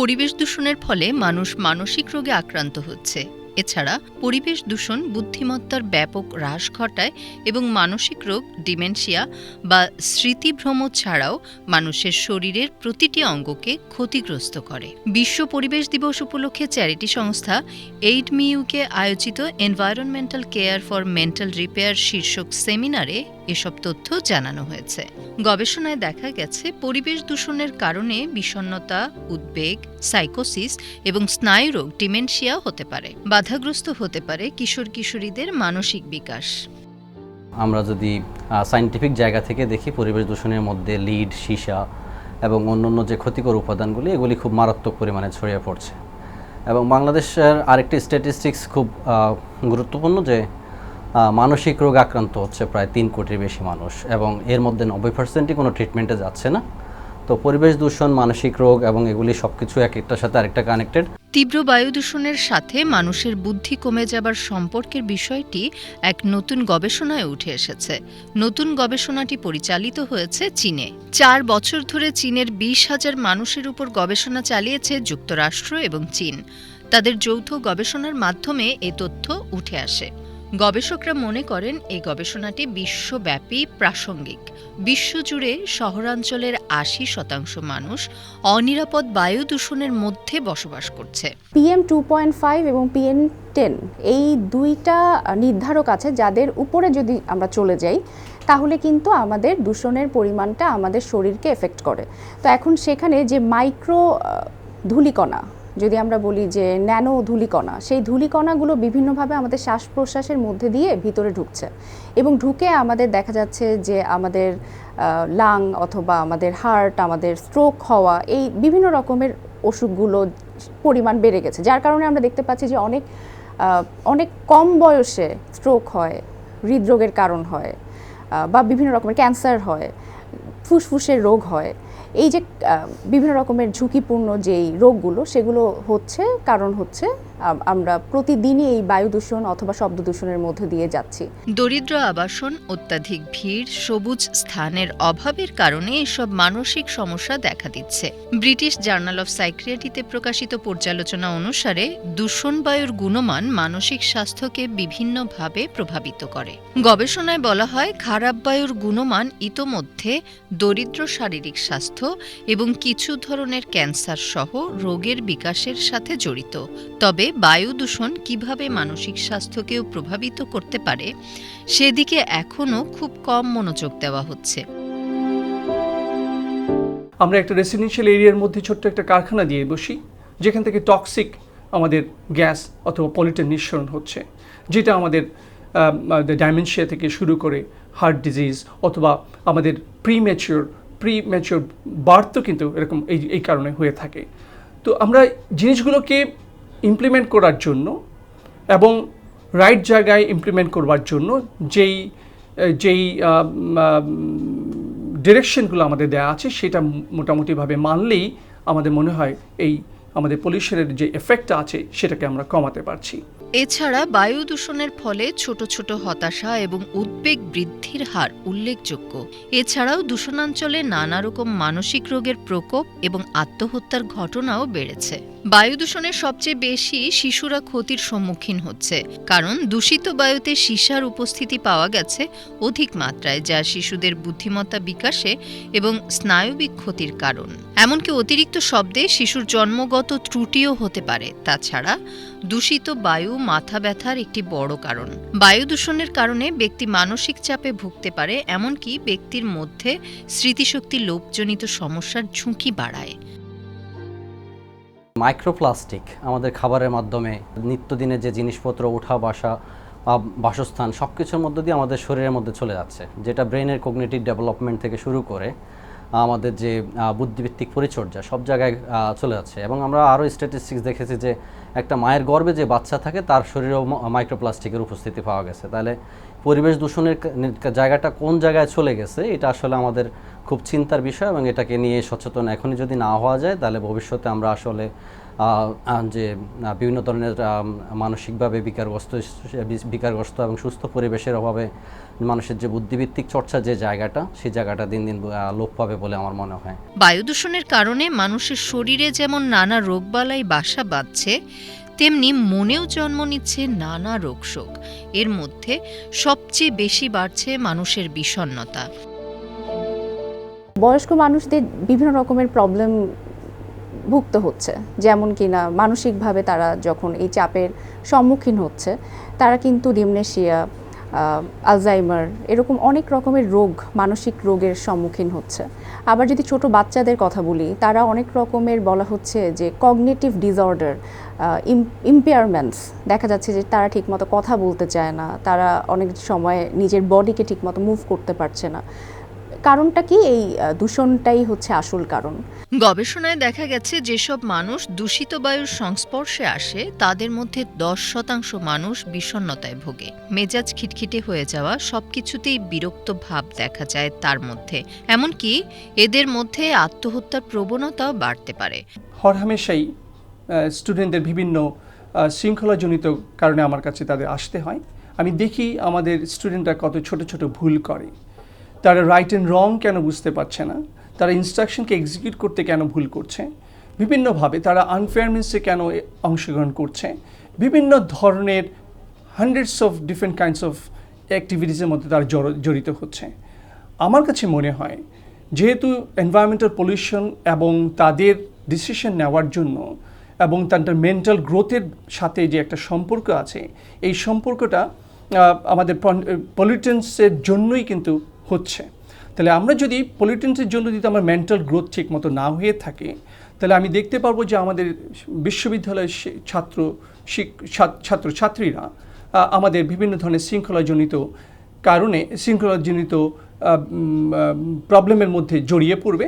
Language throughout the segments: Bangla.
পরিবেশ দূষণের ফলে মানুষ মানসিক রোগে আক্রান্ত হচ্ছে। এছাড়া পরিবেশ দূষণ বুদ্ধিমত্তার ব্যাপক হ্রাস ঘটায় এবং মানসিক রোগ, ডিমেনশিয়া বা স্মৃতিভ্রম ছাড়াও মানুষের শরীরের প্রতিটি অঙ্গকে ক্ষতিগ্রস্ত করে। বিশ্ব পরিবেশ দিবস উপলক্ষে চ্যারিটি সংস্থা এইড মিউকে আয়োজিত environmental care for mental repair শীর্ষক সেমিনারে এসব তথ্য জানানো হয়েছে। গবেষণায় দেখা গেছে, পরিবেশ দূষণের কারণে বিষণ্ণতা, উদ্বেগ সাইকোসিস এবং স্নায়ুরোগ ডিমেনশিয়া হতে পারে। বাধাগ্রস্ত হতে পারে কিশোর কিশোরীদের মানসিক বিকাশ। আমরা যদি সাইন্টিফিক জায়গা থেকে দেখি, পরিবেশ দূষণের মধ্যে লিড, সীসা এবং অন্যান্য যে ক্ষতিকর উপাদানগুলি, এগুলি খুব মারাত্মক পরিমাণে ছড়িয়ে পড়ছে। এবং বাংলাদেশের আরেকটি স্ট্যাটিস্টিক্স খুব গুরুত্বপূর্ণ যে মানসিক রোগ আক্রান্ত হচ্ছে প্রায় তিন কোটির বেশি মানুষ এবং এর মধ্যে নব্বই পার্সেন্টই কোনো ট্রিটমেন্টে যাচ্ছে না। তো পরিবেশ দূষণ, মানসিক রোগ এবং এগুলি সবকিছু এক একটার সাথে আরেকটা কানেক্টেড তীব্র বায়ু দূষণের সাথে মানুষের বুদ্ধি কমে যাবার সম্পর্কের বিষয়টি এক নতুন গবেষণায় উঠে এসেছে। নতুন গবেষণাটি পরিচালিত হয়েছে চীনে। চার বছর ধরে চীনের বিশ হাজার মানুষের উপর গবেষণা চালিয়েছে যুক্তরাষ্ট্র এবং চীন। তাদের যৌথ গবেষণার মাধ্যমে এ তথ্য উঠে আসে। গবেষকরা মনে করেন এই গবেষণাটি বিশ্বব্যাপী প্রাসঙ্গিক। বিশ্বজুড়ে শহরাঞ্চলের আশি শতাংশ মানুষ অনিরাপদ বায়ু দূষণের মধ্যে বসবাস করছে। পিএম টু পয়েন্ট ফাইভ এবং পিএম টেন এই দুইটা নির্ধারক আছে যাদের উপরে যদি আমরা চলে যাই, তাহলে কিন্তু আমাদের দূষণের পরিমাণটা আমাদের শরীরকে এফেক্ট করে। তো এখন সেখানে যে মাইক্রো ধূলিকণা যদি আমরা বলি যে ন্যানো ধূলিকণা, সেই ধূলিকণাগুলো বিভিন্নভাবে আমাদের শ্বাস প্রশ্বাসের মধ্যে দিয়ে ভিতরে ঢুকছে এবং ঢুকে আমাদের দেখা যাচ্ছে যে আমাদের লাং অথবা আমাদের হার্ট আমাদের স্ট্রোক হওয়া, এই বিভিন্ন রকমের অসুখগুলো পরিমাণ বেড়ে গেছে। যার কারণে আমরা দেখতে পাচ্ছি যে অনেক অনেক কম বয়সে স্ট্রোক হয়, হৃদরোগের কারণ হয় বা বিভিন্ন রকমের ক্যান্সার হয়, ফুসফুসের রোগ হয়। এই যে বিভিন্ন রকমের ঝুঁকিপূর্ণ যেই রোগগুলো সেগুলো হচ্ছে কারণ হচ্ছে আমরা প্রতিদিনই এই বায়ু দূষণ অথবা শব্দ দূষণের মধ্যে দিয়ে যাচ্ছি। দরিদ্র আবাসন, অত্যাধিক ভিড়, সবুজ স্থানের অভাবের কারণে এসব মানসিক সমস্যা দেখা দিচ্ছে। ব্রিটিশ জার্নাল অফ সাইক্রিয়াটিতে প্রকাশিত পর্যালোচনা অনুসারে, দূষণ বায়ুর গুণমান মানসিক স্বাস্থ্যকে বিভিন্নভাবে প্রভাবিত করে। গবেষণায় বলা হয়, খারাপ বায়ুর গুণমান ইতোমধ্যে দরিদ্র শারীরিক স্বাস্থ্য এবং কিছু ধরনের ক্যান্সার সহ রোগের বিকাশের সাথে জড়িত। তবে বায়ু দূষণ কীভাবে মানসিক স্বাস্থ্যকেও প্রভাবিত করতে পারে, সেদিকে এখনও খুব কম মনোযোগ দেওয়া হচ্ছে। আমরা একটা রেসিডেন্সিয়াল এরিয়ার মধ্যে ছোট্ট একটা কারখানা দিয়ে বসি, যেখান থেকে টক্সিক আমাদের গ্যাস অথবা পলিউটন নিঃসরণ হচ্ছে, যেটা আমাদের ডাইমেনশিয়া থেকে শুরু করে হার্ট ডিজিজ অথবা আমাদের প্রি ম্যাচিওর প্রি ম্যাচিওর বার্থও কিন্তু এরকম এই এই কারণে হয়ে থাকে। তো আমরা জিনিসগুলোকে ইমপ্লিমেন্ট করার জন্য এবং রাইট জায়গায় ইমপ্লিমেন্ট করবার জন্য যেই যেই ডিরেকশনগুলো আমাদের দেওয়া আছে সেটা মোটামুটিভাবে মানলেই আমাদের মনে হয় এই আমাদের পলিউশনের যে এফেক্টটা আছে সেটাকে আমরা কমাতে পারছি। এছাড়া বায়ু দূষণের ফলে ছোট ছোট হতাশা এবং উদ্বেগ বৃদ্ধির হার উল্লেখযোগ্য। এছাড়াও দূষণাঞ্চলে নানা রকম মানসিক রোগের প্রকোপ এবং আত্মহত্যার ঘটনাও বেড়েছে। বায়ু দূষণের সবচেয়ে বেশি শিশুরা ক্ষতির সম্মুখীন হচ্ছে, কারণ দূষিত বায়ুতে সীসার উপস্থিতি পাওয়া গেছে অধিক মাত্রায়, যা শিশুদের বুদ্ধিমত্তা বিকাশে এবং স্নায়বিক ক্ষতির কারণ। এমনকি অতিরিক্ত শব্দে শিশুর জন্মগত ত্রুটিও হতে পারে। তাছাড়া দূষিত বায়ু, মাথা ব্যথার একটি বড় কারণ। বায়ু দূষণের কারণে ব্যক্তি মানসিক চাপে ভুগতে পারে, এমনকি ব্যক্তির মধ্যে স্মৃতিশক্তি লোপজনিত সমস্যার ঝুঁকি বাড়ায়। মাইক্রোপ্লাস্টিক আমাদের খাবারের মাধ্যমে নিত্যদিনে যে জিনিসপত্র ওঠা বাসা বাসস্থান সব কিছুর মধ্য দিয়ে আমাদের শরীরের মধ্যে চলে যাচ্ছে, যেটা ব্রেনের কগনিটিভ ডেভেলপমেন্ট থেকে শুরু করে আমাদের যে বুদ্ধিভিত্তিক পরিচর্যা, সব জায়গায় চলে যাচ্ছে। এবং আমরা আরও স্ট্যাটিস্টিক্স দেখেছি যে একটা মায়ের গর্ভে যে বাচ্চা থাকে, তার শরীরেও মাইক্রোপ্লাস্টিকের উপস্থিতি পাওয়া গেছে। তাহলে পরিবেশ দূষণের জায়গাটা কোন জায়গায় চলে গেছে, এটা আসলে আমাদের খুব চিন্তার বিষয় এবং এটাকে নিয়ে সচেতন এখনই যদি না হওয়া যায়, তাহলে ভবিষ্যতে আমরা আসলে যে বিভিন্ন ধরনের মানসিকভাবে বিকারগ্রস্ত বিকারগ্রস্ত এবং সুস্থ পরিবেশের অভাবে মানুষের যে বুদ্ধিভিত্তিক চর্চা যে জায়গাটা সেই জায়গাটা দিন দিন লোপ পাবে বলে আমার মনে হয়। বায়ু দূষণের কারণে মানুষের শরীরে যেমন নানা রোগবালাই বাসা বাঁধছে তেমনি মনেও জন্ম নিচ্ছে নানা রোগশোক। এর মধ্যে সবচেয়ে বেশি বাড়ছে মানুষের বিষণ্ণতা। বয়স্ক মানুষদের বিভিন্ন রকমের প্রবলেম ভুক্ত হচ্ছে। যেমন কিনা মানসিকভাবে তারা যখন এই চাপের সম্মুখীন হচ্ছে তারা কিন্তু ডিমনেশিয়া আলজাইমার, এরকম অনেক রকমের রোগ, মানসিক রোগের সম্মুখীন হচ্ছে। আবার যদি ছোট বাচ্চাদের কথা বলি, তারা অনেক রকমের বলা হচ্ছে যে কগনেটিভ ডিসঅর্ডার ইম্পেয়ারমেন্টস দেখা যাচ্ছে যে তারা ঠিকমতো কথা বলতে চায় না, তারা অনেক সময় নিজের বডিকে ঠিকমতো মুভ করতে পারছে না। কারণটা কি? এই দূষণটাই হচ্ছে আসল কারণ। গবেষণায় দেখা গেছে যেসব মানুষ দূষিত বায়ুর সংস্পর্শে আসে তাদের মধ্যে দশ শতাংশ মানুষ বিষণ্ণতায় ভোগে। মেজাজ খিটখিটে হয়ে যাওয়া সবকিছুতেই বিরক্ত ভাব দেখা যায় তার মধ্যে। এমনকি এদের মধ্যে আত্মহত্যার প্রবণতাও বাড়তে পারে। হরহামেশাই স্টুডেন্টদের বিভিন্ন শৃঙ্খলাজনিত কারণে আমার কাছে তাদের আসতে হয়। আমি দেখি আমাদের স্টুডেন্টরা কত ছোট ছোট ভুল করে। তারা রাইট অ্যান্ড রং কেন বুঝতে পারছে না? তারা ইনস্ট্রাকশনকে এক্সিকিউট করতে কেন ভুল করছে? বিভিন্নভাবে তারা আনফেয়ারনেসে কেন অংশগ্রহণ করছে? বিভিন্ন ধরনের hundreds of different kinds of অ্যাক্টিভিটিসের মধ্যে তারা জড়- জড়িত হচ্ছে। আমার কাছে মনে হয়, যেহেতু এনভায়রনমেন্টাল পলিউশন এবং তাদের ডিসিশন নেওয়ার জন্য এবং তাদের মেন্টাল গ্রোথের সাথে যে একটা সম্পর্ক আছে, এই সম্পর্কটা আমাদের পলিউটেন্সের জন্যই কিন্তু হচ্ছে। তাহলে আমরা যদি পলিউটেন্সের জন্য যদি আমার মেন্টাল গ্রোথ ঠিক মতো না হয়ে থাকে তাহলে আমি দেখতে পারব যে আমাদের বিশ্ববিদ্যালয়ের ছাত্র ছাত্র আহ, আমাদের বিভিন্ন ধরনের শৃঙ্খলাজনিত কারণে শৃঙ্খলাজনিত প্রবলেমের মধ্যে জড়িয়ে পড়বে।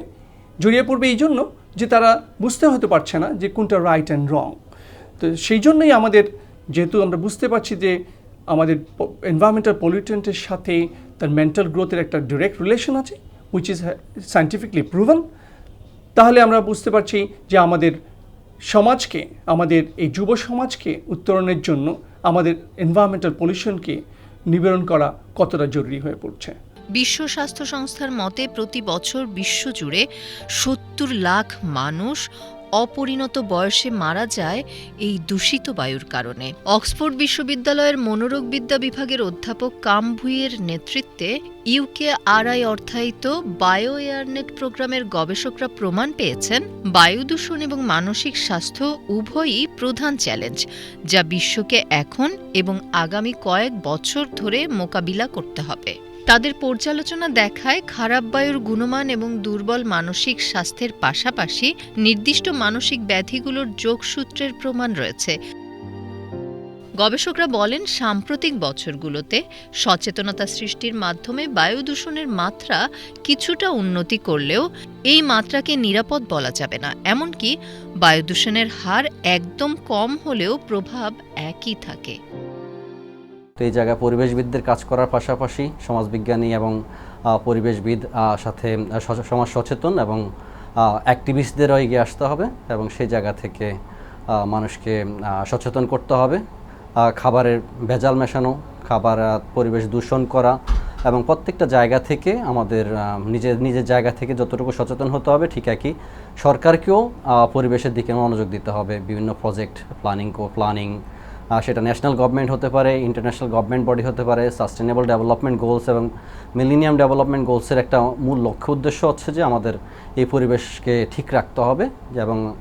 জড়িয়ে পড়বে এই জন্য যে তারা বুঝতে হতে পারছে না যে কোনটা রাইট অ্যান্ড রং তো সেই জন্যই আমাদের যেহেতু আমরা বুঝতে পারছি যে আমাদের এনভায়রনমেন্টাল পলিউটেন্টের সাথে তার মেন্টাল গ্রোথের একটা ডিরেক্ট রিলেশন আছে উইচ ইজ সায়েন্টিফিকলি প্রুভেন তাহলে আমরা বুঝতে পারছি যে আমাদের সমাজকে, আমাদের এই যুব সমাজকে উত্তরণের জন্য আমাদের এনভায়রনমেন্টাল পলিউশনকে নিবারণ করা কতটা জরুরি হয়ে পড়ছে। বিশ্ব স্বাস্থ্য সংস্থার মতে প্রতি বছর বিশ্বজুড়ে সত্তর লাখ মানুষ অপরিণত বয়সে মারা যায় এই দূষিত বায়ুর কারণে। অক্সফোর্ড বিশ্ববিদ্যালয়ের মনোরোগবিদ্যা বিভাগের অধ্যাপক কাম ভুইয়ের নেতৃত্বে ইউকে আরআই অর্থায়িত বায়ো এয়ারনেট প্রোগ্রামের গবেষকরা প্রমাণ পেয়েছেন, বায়ু দূষণ এবং মানসিক স্বাস্থ্য উভয়ই প্রধান চ্যালেঞ্জ, যা বিশ্বকে এখন এবং আগামী কয়েক বছর ধরে মোকাবিলা করতে হবে। তাদের পর্যালোচনা দেখায় খারাপ বায়ুর গুণমান এবং দুর্বল মানসিক স্বাস্থ্যের পাশাপাশি নির্দিষ্ট মানসিক ব্যাধিগুলোর যোগসূত্রের প্রমাণ রয়েছে। গবেষকরা বলেন, সাম্প্রতিক বছরগুলোতে সচেতনতা সৃষ্টির মাধ্যমে বায়ু দূষণের মাত্রা কিছুটা উন্নতি করলেও এই মাত্রাকে নিরাপদ বলা যাবে না। এমনকি বায়ু দূষণের হার একদম কম হলেও প্রভাব একই থাকে। এই জায়গায় পরিবেশবিদদের কাজ করার পাশাপাশি সমাজবিজ্ঞানী এবং পরিবেশবিদ সাথে সমাজ সচেতন এবং অ্যাক্টিভিস্টদেরও এগিয়ে আসতে হবে এবং সেই জায়গা থেকে মানুষকে সচেতন করতে হবে। খাবারের ভেজাল মেশানো খাবার পরিবেশ দূষণ করা এবং প্রত্যেকটা জায়গা থেকে আমাদের নিজের নিজের জায়গা থেকে যতটুকু সচেতন হতে হবে ঠিক একই। সরকারকেও পরিবেশের দিকে মনোযোগ দিতে হবে। বিভিন্ন প্রজেক্ট প্ল্যানিং প্ল্যানিং আহ, সেটা ন্যাশনাল গভর্নমেন্ট হতে পারে ইন্টারন্যাশনাল গভর্নমেন্ট বডি হতে পারে সাস্টেনেবল ডেভেলপমেন্ট গোলস এবং মিলিনিয়াম ডেভেলপমেন্ট গোলসের একটা মূল লক্ষ্য উদ্দেশ্য হচ্ছে যে আমাদের এই পরিবেশকে ঠিক রাখতে হবে এবং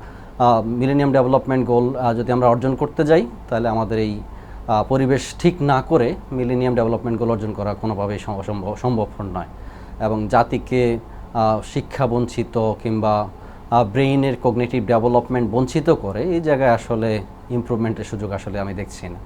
মিলিনিয়াম ডেভেলপমেন্ট গোল যদি আমরা অর্জন করতে যাই, তাহলে আমাদের এই পরিবেশ ঠিক না করে মিলেনিয়াম ডেভেলপমেন্ট গোল অর্জন করা কোনোভাবেই সম- সম্ভব সম্ভব নয়। এবং জাতিকে শিক্ষা বঞ্চিত কিংবা ব্রেইনের কগনেটিভ ডেভেলপমেন্ট বঞ্চিত করে এই জায়গায় আসলে ইম্প্রুভমেন্টের সুযোগ আসলে আমি দেখছি না।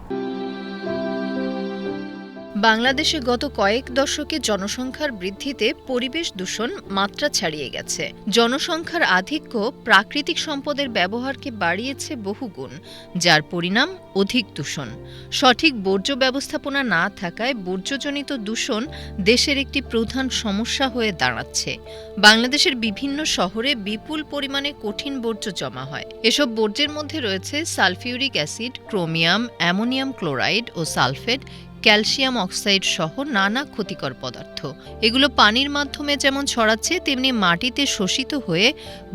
বাংলাদেশে গত কয়েক দশকে জনসংখ্যার বৃদ্ধিতে পরিবেশ দূষণ মাত্রা ছাড়িয়ে গেছে। জনসংখ্যার আধিক্য প্রাকৃতিক সম্পদের ব্যবহারকে বাড়িয়েছে বহুগুণ, যার পরিণাম অধিক দূষণ। সঠিক বর্জ্য ব্যবস্থাপনা না থাকায় বর্জ্যজনিত দূষণ দেশের একটি প্রধান সমস্যা হয়ে দাঁড়াচ্ছে। বাংলাদেশের বিভিন্ন শহরে বিপুল পরিমাণে কঠিন বর্জ্য জমা হয়। এসব বর্জ্যের মধ্যে রয়েছে sulphuric acid, chromium, ammonium chloride ও সালফেট ক্যালসিয়াম অক্সাইড সহ নানা ক্ষতিকর পদার্থ। এগুলো পানির মাধ্যমে যেমন ছড়াচ্ছে, তেমনি মাটিতে শোষিত হয়ে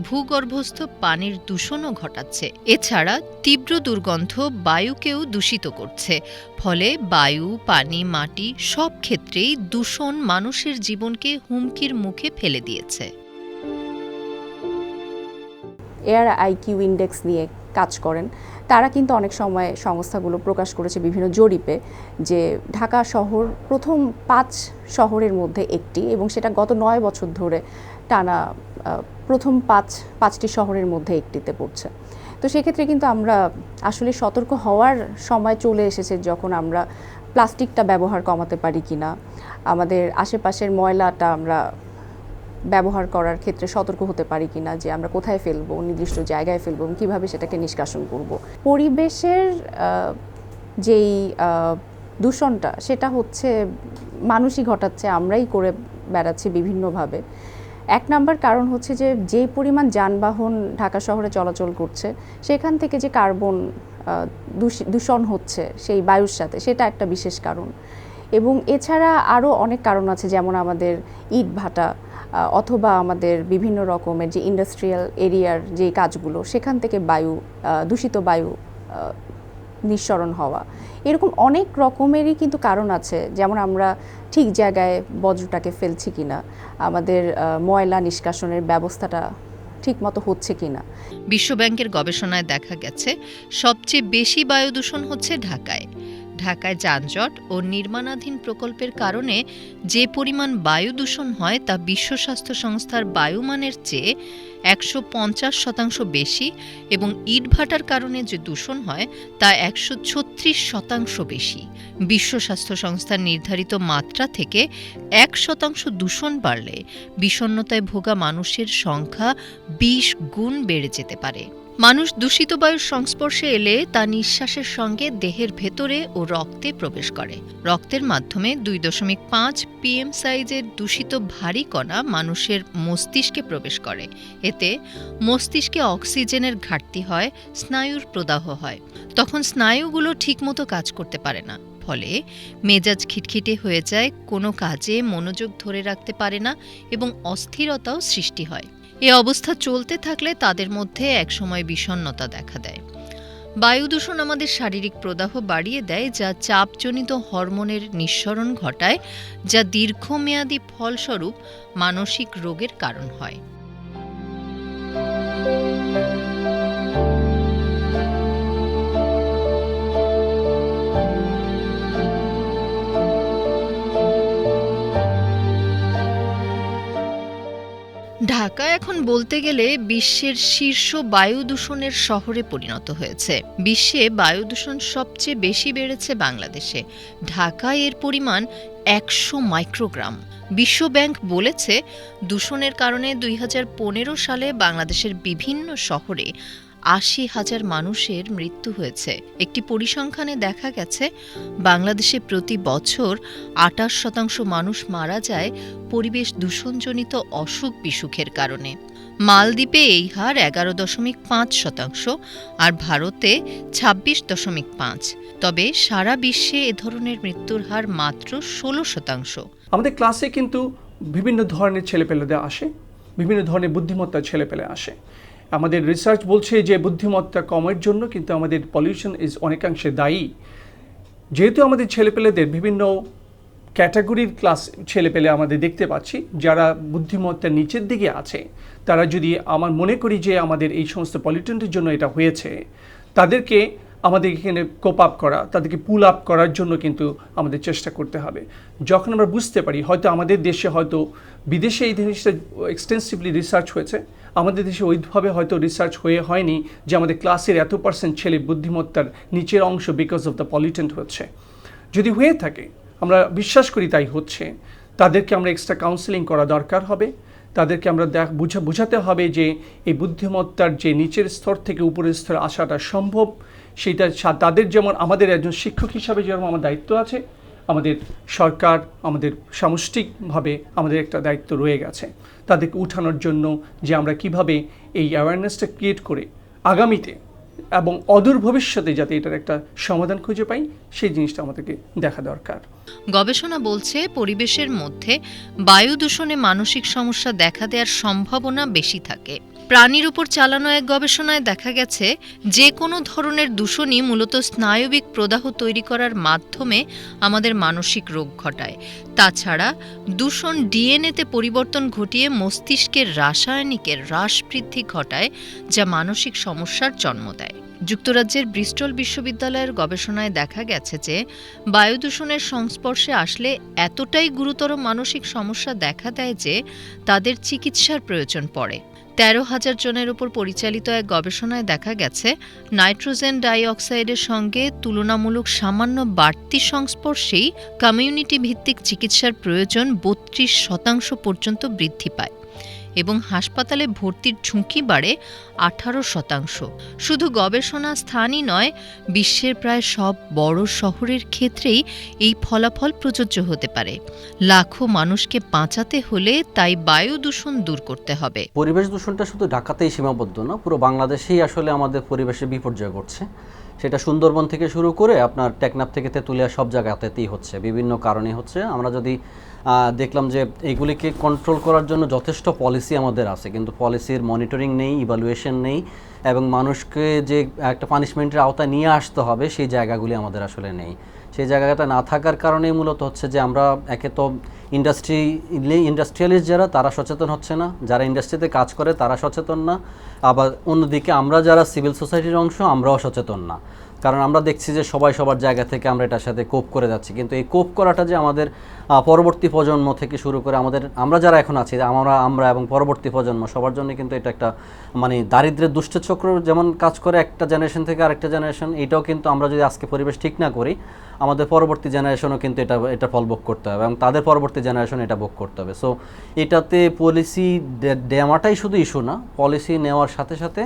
ভূগর্ভস্থ পানির দূষণও ঘটাচ্ছে। এছাড়া তীব্র দুর্গন্ধ বায়ুকেও দূষিত করছে। ফলে বায়ু, পানি, মাটি সব ক্ষেত্রেই দূষণ মানুষের জীবনকে হুমকির মুখে ফেলে দিয়েছে। এয়ার আইকিউ ইন্ডেক্স নিয়ে কাজ করেন তারা কিন্তু অনেক সময় সংস্থাগুলো প্রকাশ করেছে বিভিন্ন জরিপে যে ঢাকা শহর প্রথম পাঁচ শহরের মধ্যে একটি এবং সেটা গত নয় বছর ধরে টানা প্রথম পাঁচ, পাঁচটি শহরের মধ্যে একটিতে পড়ছে। তো সেক্ষেত্রে কিন্তু আমরা আসলে সতর্ক হওয়ার সময় চলে এসেছে যখন আমরা প্লাস্টিকটা ব্যবহার কমাতে পারি কিনা। আমাদের আশেপাশের ময়লাটা আমরা ব্যবহার করার ক্ষেত্রে সতর্ক হতে পারি কিনা, যে আমরা কোথায় ফেলব, নির্দিষ্ট জায়গায় ফেলব কীভাবে সেটাকে নিষ্কাশন করব। পরিবেশের যেই দূষণটা, সেটা হচ্ছে মানুষই ঘটাচ্ছে, আমরাই করে বেড়াচ্ছি বিভিন্নভাবে। এক নাম্বার কারণ হচ্ছে যে যে পরিমাণ যানবাহন ঢাকা শহরে চলাচল করছে, সেখান থেকে যে কার্বন দূষণ হচ্ছে, সেই বায়ুর সাথে, সেটা একটা বিশেষ কারণ। এবং এছাড়া আরও অনেক কারণ আছে, যেমন আমাদের ইট ভাটা অথবা আমাদের বিভিন্ন রকমের যে ইন্ডাস্ট্রিয়াল এরিয়ার যে কাজগুলো, সেখান থেকে বায়ু দূষিত বায়ু নিঃসরণ হওয়া। এরকম অনেক রকমেরই কিন্তু কারণ আছে। যেমন আমরা ঠিক জায়গায় বজ্রটাকে ফেলছি কি না আমাদের ময়লা নিষ্কাশনের ব্যবস্থাটা ঠিক মতো হচ্ছে কিনা। বিশ্বব্যাংকের গবেষণায় দেখা গেছে, সবচেয়ে বেশি বায়ু দূষণ হচ্ছে ঢাকায়। ঢাকায় যানজট ও নির্মাণাধীন প্রকল্পের কারণে যে পরিমাণ বায়ু দূষণ হয় তা বিশ্ব স্বাস্থ্য সংস্থার বায়ুমানের চেয়ে একশো পঞ্চাশ শতাংশ বেশি এবং ইটভাটার কারণে যে দূষণ হয় তা একশো ছত্রিশ শতাংশ বেশি। বিশ্ব স্বাস্থ্য সংস্থার নির্ধারিত মাত্রা থেকে এক শতাংশ দূষণ বাড়লে বিষণ্ণতায় ভোগা মানুষের সংখ্যা বিশ গুণ বেড়ে যেতে পারে। মানুষ দূষিত বায়ুর সংস্পর্শে এলে তা নিঃশ্বাসের সঙ্গে দেহের ভেতরে ও রক্তে প্রবেশ করে। রক্তের মাধ্যমে দুই দশমিক পাঁচ পিএম সাইজের দূষিত ভারী কণা মানুষের মস্তিষ্কে প্রবেশ করে। এতে মস্তিষ্কে অক্সিজেনের ঘাটতি হয়, স্নায়ুর প্রদাহ হয়। তখন স্নায়ুগুলো ঠিকমতো কাজ করতে পারে না। ফলে মেজাজ খিটখিটে হয়ে যায়, কোনো কাজে মনোযোগ ধরে রাখতে পারে না এবং অস্থিরতাও সৃষ্টি হয়। এ অবস্থা চলতে থাকলে তাদের মধ্যে একসময় বিষণ্নতা দেখা দেয়। বায়ু দূষণ আমাদের শারীরিক প্রদাহ বাড়িয়ে দেয়, যা চাপজনিত হরমোনের নিঃসরণ ঘটায়, যা দীর্ঘমেয়াদী ফলস্বরূপ মানসিক রোগের কারণ হয়। ঢাকা এখন বলতে গেলে বিশ্বের শীর্ষ বায়ু দূষণের শহরে পরিণত হয়েছে। বিশ্বে বায়ু দূষণ সবচেয়ে বেশি বেড়েছে বাংলাদেশে। ঢাকায় এর পরিমাণ একশো মাইক্রোগ্রাম। বিশ্বব্যাংক বলেছে, দূষণের কারণে দুই হাজার পনেরো সালে বাংলাদেশের বিভিন্ন শহরে আশি হাজার মানুষের মৃত্যু হয়েছে। একটি পরিসংখ্যানে দেখা গেছে, বাংলাদেশে প্রতি বছর আটাশ শতাংশ মানুষ মারা যায় পরিবেশ দূষণজনিত অসুখ বিসুখের কারণে। মালদ্বীপে এই হার এগারো দশমিক পাঁচ শতাংশ আর ভারতে ছাব্বিশ দশমিক পাঁচ। তবে সারা বিশ্বে এ ধরনের মৃত্যুর হার মাত্র ষোলো শতাংশ। আমাদের ক্লাসে কিন্তু বিভিন্ন ধরনের ছেলেপেলেদের আসে, বিভিন্ন ধরনের বুদ্ধিমত্তার ছেলেপেলে আসে। আমাদের রিসার্চ বলছে যে বুদ্ধিমত্তা কমের জন্য কিন্তু আমাদের পলিউশন ইজ অনেকাংশে দায়ী। যেহেতু আমাদের ছেলেপেলেদের বিভিন্ন ক্যাটাগরির ক্লাস ছেলেপেলে আমাদের দেখতে পাচ্ছি, যারা বুদ্ধিমত্তার নিচের দিকে আছে, তারা যদি আমার মনে করি যে আমাদের এই সমস্ত পলিউশনের জন্য এটা হয়েছে, তাদেরকে আমাদের এখানে কোপ আপ করা, তাদেরকে পুল আপ করার জন্য কিন্তু আমাদের চেষ্টা করতে হবে। যখন আমরা বুঝতে পারি, হয়তো আমাদের দেশে হয়তো বিদেশে এই জিনিসটা এক্সটেন্সিভলি রিসার্চ হয়েছে আমাদের দেশে ওইভাবে হয়তো রিসার্চ হয়ে হয়নি যে আমাদের ক্লাসের এত পার্সেন্ট ছেলে বুদ্ধিমত্তার নিচের অংশ বিকজ অফ দ্য পলিউটেন্ট হচ্ছে। যদি হয়ে থাকে, আমরা বিশ্বাস করি তাই হচ্ছে, তাদেরকে আমরা এক্সট্রা কাউন্সেলিং করা দরকার হবে, তাদেরকে আমরা দেখ, বুঝা, বোঝাতে হবে যে এই বুদ্ধিমত্তার যে নিচের স্তর থেকে উপরের স্তরে আসাটা সম্ভব, সেটা তাদের যেমন, আমাদের একজন শিক্ষক হিসাবে যেরকম আমার দায়িত্ব আছে আমাদের সরকার, আমাদের সামষ্টিকভাবে আমাদের একটা দায়িত্ব রয়ে গেছে। তাদেরকে উঠানোর জন্য যে আমরা কীভাবে এই অ্যাওয়ারনেসটা ক্রিয়েট করে আগামীতে এবং অদূর ভবিষ্যতে যাতে এটার একটা সমাধান খুঁজে পাই, সেই জিনিসটা আমাদেরকে দেখা দরকার। গবেষণা বলছে, পরিবেশের মধ্যে বায়ু দূষণে মানসিক সমস্যা দেখা দেওয়ার সম্ভাবনা বেশি থাকে। প্রাণীর উপর চালানো এক গবেষণায় দেখা গেছে, যে কোনো ধরনের দূষণই মূলত স্নায়বিক প্রদাহ তৈরি করার মাধ্যমে আমাদের মানসিক রোগ ঘটায়। তাছাড়া, দূষণ ডিএনএতে পরিবর্তন ঘটিয়ে মস্তিষ্কের রাসায়নিকের হ্রাস বৃদ্ধি ঘটায়, যা মানসিক সমস্যার জন্ম দেয়। যুক্তরাজ্যের ব্রিস্টল বিশ্ববিদ্যালয়ের গবেষণায় দেখা গেছে যে বায়ু দূষণের সংস্পর্শে আসলে এতটাই গুরুতর মানসিক সমস্যা দেখা দেয় যে, তাদের চিকিৎসার প্রয়োজন পড়ে। তেরো হাজার জনের উপর পরিচালিত এক গবেষণায় দেখা গেছে, নাইট্রোজেন ডাইঅক্সাইডের সঙ্গে তুলনামূলক সামান্য বাড়তি সংস্পর্শেই কমিউনিটি ভিত্তিক চিকিৎসার প্রয়োজন বত্রিশ শতাংশ পর্যন্ত বৃদ্ধি পায়। এবং হাসপাতালে ভর্তির ঝুঁকি বাড়ে আঠারো শতাংশ। শুধু গবেষণা স্থানই নয়, বিশ্বের প্রায় সব বড় শহরের ক্ষেত্রেই এই ফলাফল প্রযোজ্য হতে পারে। লাখো মানুষকে বাঁচাতে হলে তাই বায়ু দূষণ দূর করতে হবে। পরিবেশ দূষণটা শুধু ঢাকাতেই সীমাবদ্ধ না, পুরো বাংলাদেশেই আসলে আমাদের পরিবেশে বিপর্যয় ঘটছে। সেটা সুন্দরবন থেকে শুরু করে আপনার টেকনাফ থেকে তেঁতুলিয়া সব জায়গাতেই হচ্ছে। বিভিন্ন কারণে হচ্ছে। আমরা যদি দেখলাম যে এগুলিকে কন্ট্রোল করার জন্য যথেষ্ট পলিসি আমাদের আছে। কিন্তু পলিসির মনিটরিং নেই ইভালুয়েশন নেই এবং মানুষকে যে একটা পানিশমেন্টের আওতায় নিয়ে আসতে হবে, সেই জায়গাগুলি আমাদের আসলে নেই। সেই জায়গাটা না থাকার কারণেই মূলত হচ্ছে যে আমরা একে তো ইন্ডাস্ট্রি ইন্ডাস্ট্রিয়ালিস্ট যারা, তারা সচেতন হচ্ছে না। যারা ইন্ডাস্ট্রিতে কাজ করে, তারা সচেতন না। আবার অন্যদিকে আমরা যারা সিভিল সোসাইটির অংশ, আমরাও সচেতন না। কারণ আমরা দেখছি যে সবাই সবার জায়গা থেকে আমরা এটার সাথে কোপ করে যাচ্ছি। কিন্তু এই কোপ করাটা যে আমাদের পরবর্তী প্রজন্ম থেকে শুরু করে আমাদের, আমরা যারা এখন আছি, আমরা আমরা এবং পরবর্তী প্রজন্ম, সবার জন্য কিন্তু এটা একটা মানে দারিদ্র্যের দুষ্ট চক্র যেমন কাজ করে একটা জেনারেশন থেকে আরেকটা জেনারেশন এটাও কিন্তু আমরা যদি আজকে পরিবেশ ঠিক না করি, আমাদের পরবর্তী জেনারেশনও কিন্তু এটা এটা ফল ভোগ করতে হবে এবং তাদের পরবর্তী জেনারেশন এটা ভোগ করতে হবে। সো এটাতে পলিসি দেওয়াটাই শুধু ইস্যু না পলিসি নেওয়ার সাথে সাথে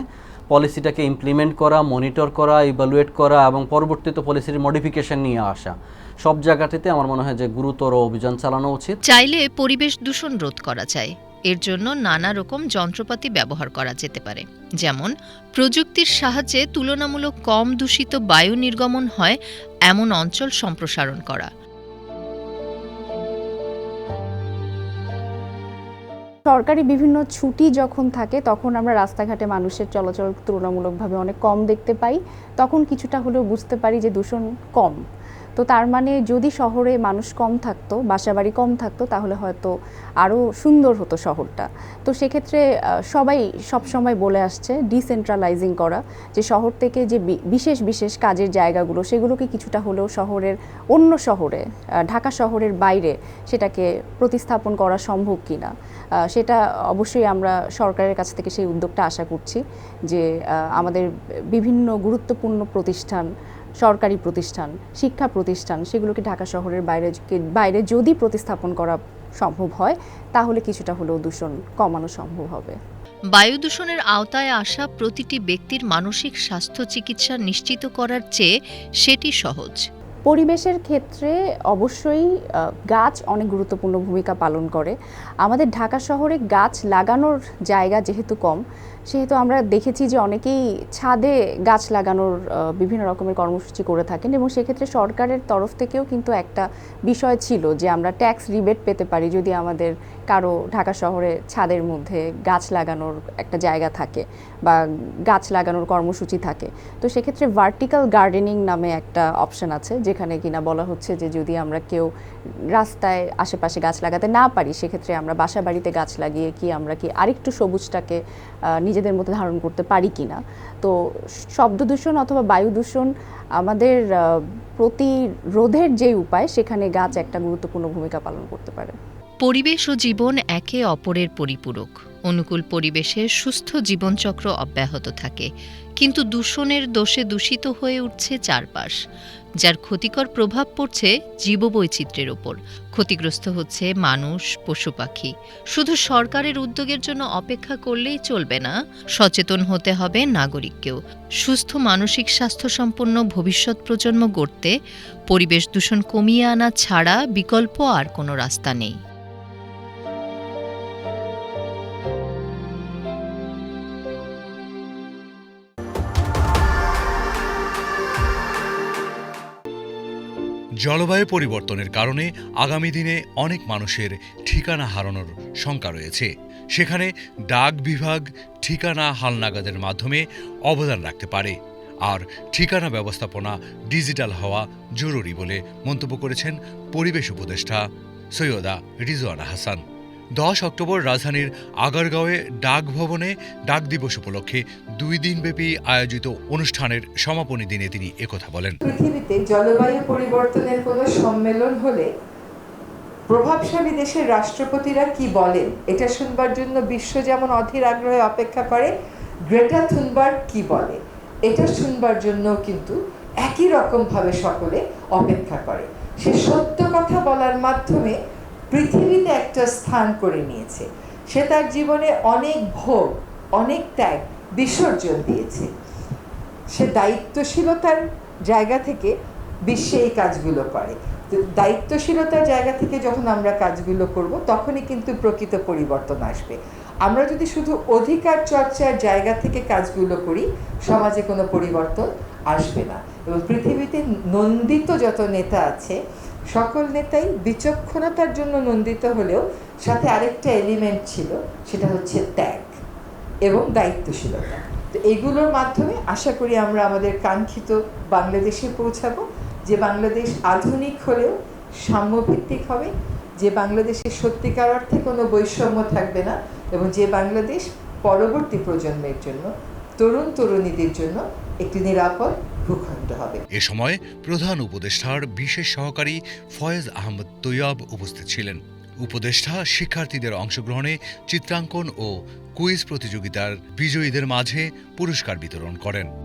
পলিসিটাকে ইমপ্লিমেন্ট করা মনিটর করা ইভালুয়েট করা এবং পরবর্তীতে পলিসির মডিফিকেশন নিয়ে আসা। সব জায়গাটিতে আমার মনে হয় যে গুরুতর অভিযান চালানো উচিত। চাইলে পরিবেশ দূষণ রোধ করা যায়। এর জন্য নানা রকম যন্ত্রপাতি ব্যবহার করা যেতে পারে। যেমন, প্রযুক্তির সাহায্যে তুলনামূলক কম দূষিত বায়ু নির্গমন হয়, এমন অঞ্চল সম্প্রসারণ করা। সরকারি বিভিন্ন ছুটি যখন থাকে, তখন আমরা রাস্তাঘাটে মানুষের চলাচল তুলনামূলকভাবে অনেক কম দেখতে পাই। তখন কিছুটা হলেও বুঝতে পারি যে দূষণ কম। তো তার মানে যদি শহরে মানুষ কম থাকতো, বাসাবাড়ি কম থাকতো, তাহলে হয়তো আরও সুন্দর হতো শহরটা। তো সেক্ষেত্রে সবাই সবসময় বলে আসছে ডিসেন্ট্রালাইজিং করা, যে শহর থেকে যে বিশেষ বিশেষ কাজের জায়গাগুলো সেগুলোকে কিছুটা হলেও শহরের অন্য শহরে ঢাকা শহরের বাইরে সেটাকে প্রতিস্থাপন করা সম্ভব কি না সেটা অবশ্যই আমরা সরকারের কাছ থেকে সেই উদ্যোগটা আশা করছি যে আমাদের বিভিন্ন গুরুত্বপূর্ণ প্রতিষ্ঠান সরকারি প্রতিষ্ঠান শিক্ষা প্রতিষ্ঠান সেগুলোকে ঢাকা শহরের বাইরে বাইরে যদি প্রতিস্থাপন করা সম্ভব হয় তাহলে কিছুটা হলেও দূষণ কমানো সম্ভব হবে। বায়ু দূষণের আওতায় আসা প্রতিটি ব্যক্তির মানসিক স্বাস্থ্য চিকিৎসা নিশ্চিত করার চেয়ে সেটি সহজ। পরিবেশের ক্ষেত্রে অবশ্যই গাছ অনেক গুরুত্বপূর্ণ ভূমিকা পালন করে। আমাদের ঢাকা শহরে গাছ লাগানোর জায়গা যেহেতু কম সেহেতু আমরা দেখেছি যে অনেকেই ছাদে গাছ লাগানোর বিভিন্ন রকমের কর্মসূচি করে থাকেন এবং সেক্ষেত্রে সরকারের তরফ থেকেও কিন্তু একটা বিষয় ছিল যে আমরা ট্যাক্স রিবেট পেতে পারি যদি আমাদের কারও ঢাকা শহরে ছাদের মধ্যে গাছ লাগানোর একটা জায়গা থাকে বা গাছ লাগানোর কর্মসূচি থাকে। তো সেক্ষেত্রে ভার্টিক্যাল গার্ডেনিং নামে একটা অপশন আছে, যেখানে কিনা বলা হচ্ছে যে যদি আমরা কেউ রাস্তায় আশেপাশে গাছ লাগাতে না পারি, সেক্ষেত্রে আমরা বাসা বাড়িতে গাছ লাগিয়ে কি আমরা কি আরেকটু সবুজটাকে নিজেদের মধ্যে ধারণ করতে পারি কিনা? তো শব্দ দূষণ অথবা বায়ু দূষণ আমাদের প্রতিরোধের যে উপায়, সেখানে গাছ একটা গুরুত্বপূর্ণ ভূমিকা পালন করতে পারে। পরিবেশ ও জীবন একে অপরের পরিপূরক। অনুকূল পরিবেশে সুস্থ জীবনচক্র অব্যাহত থাকে। কিন্তু দূষণের দোষে দূষিত হয়ে উঠছে চারপাশ। যার ক্ষতিকর প্রভাব পড়ছে জীববৈচিত্র্যের ওপর। ক্ষতিগ্রস্ত হচ্ছে মানুষ পশু পাখি শুধু সরকারের উদ্যোগের জন্য অপেক্ষা করলেই চলবে না, সচেতন হতে হবে নাগরিককেও। সুস্থ মানসিক স্বাস্থ্য সম্পন্ন ভবিষ্যৎ প্রজন্ম গড়তে, পরিবেশ দূষণ কমিয়ে আনা ছাড়া বিকল্প আর কোনো রাস্তা নেই। জলবায়ু পরিবর্তনের কারণে আগামী দিনে অনেক মানুষের ঠিকানা হারানোর শঙ্কা রয়েছে। সেখানে ডাক বিভাগ ঠিকানা হালনাগাদের মাধ্যমে অবদান রাখতে পারে। আর ঠিকানা ব্যবস্থাপনা ডিজিটাল হওয়া জরুরি বলে মন্তব্য করেছেন পরিবেশ উপদেষ্টা সৈয়দা রিজওয়ানা হাসান। দশ অক্টোবর রাজধানীর আগারগাঁওয়ে ডাক ভবনে ডাক দিবস উপলক্ষে দুই দিনব্যাপী আয়োজিত অনুষ্ঠানের সমাপনী দিনে তিনি একথা বলেন। পৃথিবীতে জলবায়ু পরিবর্তনের কোনো সম্মেলন হলে প্রভাবশালী দেশের রাষ্ট্রপতিরা কি বলেন, এটা শুনবার জন্য বিশ্ব যেমন অধীর আগ্রহে অপেক্ষা করে, গ্রেটা থুনবার্গ কি বলে, এটা শুনবার জন্য কিন্তু একই রকমভাবে সকলে অপেক্ষা করে। সে সত্য কথা বলার মাধ্যমে পৃথিবীতে একটা স্থান করে নিয়েছে। সে তার জীবনে অনেক ভোগ, অনেক ত্যাগ, বিসর্জন দিয়েছে। সে দায়িত্বশীলতার জায়গা থেকে বিশ্বে এই কাজগুলো করে। দায়িত্বশীলতার জায়গা থেকে যখন আমরা কাজগুলো করব, তখনই কিন্তু প্রকৃত পরিবর্তন আসবে। আমরা যদি শুধু অধিকার চর্চার জায়গা থেকে কাজগুলো করি, সমাজে কোনো পরিবর্তন আসবে না। এবং পৃথিবীতে নন্দিত যত নেতা আছে সকল নেতাই বিচক্ষণতার জন্য নন্দিত হলেও সাথে আরেকটা এলিমেন্ট ছিল, সেটা হচ্ছে ত্যাগ এবং দায়িত্বশীলতা। তো এগুলোর মাধ্যমে আশা করি আমরা আমাদের কাঙ্ক্ষিত বাংলাদেশে পৌঁছাবো, যে বাংলাদেশ আধুনিক হলেও সাম্যভিত্তিক হবে, যে বাংলাদেশে সত্যিকার অর্থে কোনো বৈষম্য থাকবে না এবং যে বাংলাদেশ পরবর্তী প্রজন্মের জন্য তরুণ তরুণীদের জন্য একটি নিরাপদ হবে। এ সময় প্রধান উপদেষ্টার বিশেষ সহকারী ফয়েজ আহমদ তৈয়ব উপস্থিত ছিলেন। উপদেষ্টা, শিক্ষার্থীদের অংশগ্রহণে চিত্রাঙ্কন ও কুইজ প্রতিযোগিতার বিজয়ীদের মাঝে পুরস্কার বিতরণ করেন।